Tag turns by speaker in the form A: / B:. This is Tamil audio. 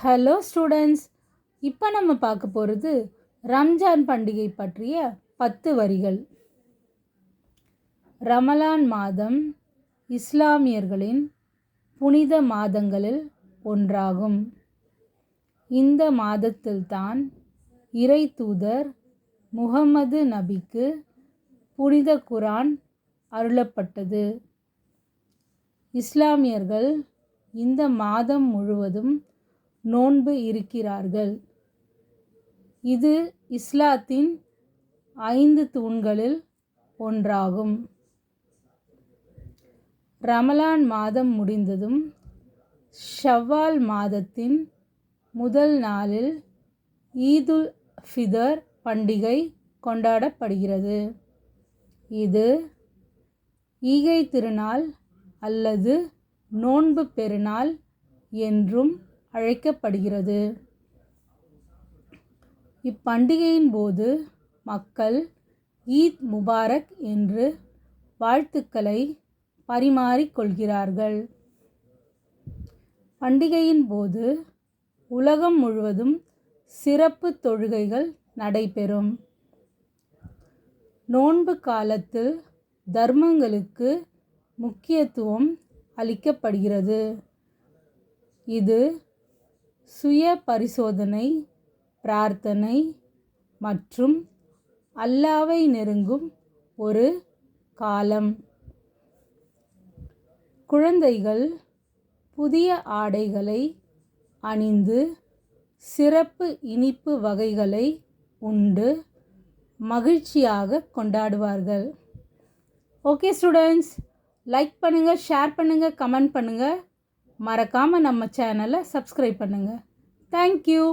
A: ஹலோ ஸ்டூடெண்ட்ஸ் இப்போ நம்ம பார்க்க போகிறது ரம்ஜான் பண்டிகை பற்றிய பத்து வரிகள். ரமலான் மாதம் இஸ்லாமியர்களின் புனித மாதங்களில் ஒன்றாகும். இந்த மாதத்தில்தான் இறை தூதர் முகமது நபிக்கு புனித குரான் அருளப்பட்டது. இஸ்லாமியர்கள் இந்த மாதம் முழுவதும் நோன்பு இருக்கிறார்கள். இது இஸ்லாத்தின் ஐந்து தூண்களில் ஒன்றாகும். ரமலான் மாதம் முடிந்ததும் ஷவ்வால் மாதத்தின் முதல் நாளில் ஈதுல் ஃபிதர் பண்டிகை கொண்டாடப்படுகிறது. இது ஈகை திருநாள் அல்லது நோன்பு பெருநாள் என்றும் அழைக்கப்படுகிறது. இப்பண்டிகையின் போது மக்கள் ஈத் முபாரக் என்று வாழ்த்துக்களை பரிமாறிக்கொள்கிறார்கள் பண்டிகையின் போது உலகம் முழுவதும் சிறப்பு தொழுகைகள் நடைபெறும். நோன்பு காலத்தில் தர்மங்களுக்கு முக்கியத்துவம் அளிக்கப்படுகிறது. இது சுய பரிசோதனை பிரார்த்தனை மற்றும் அல்லாவை நெருங்கும் ஒரு காலம். குழந்தைகள் புதிய ஆடைகளை அணிந்து சிறப்பு இனிப்பு வகைகளை உண்டு மகிழ்ச்சியாக கொண்டாடுவார்கள். ஓகே ஸ்டூடெண்ட்ஸ் லைக் பண்ணுங்கள் ஷேர் பண்ணுங்கள் கமெண்ட் பண்ணுங்கள் மறக்காமல் நம்ம சேனலை சப்ஸ்கிரைப் பண்ணுங்கள் தேங்க்யூ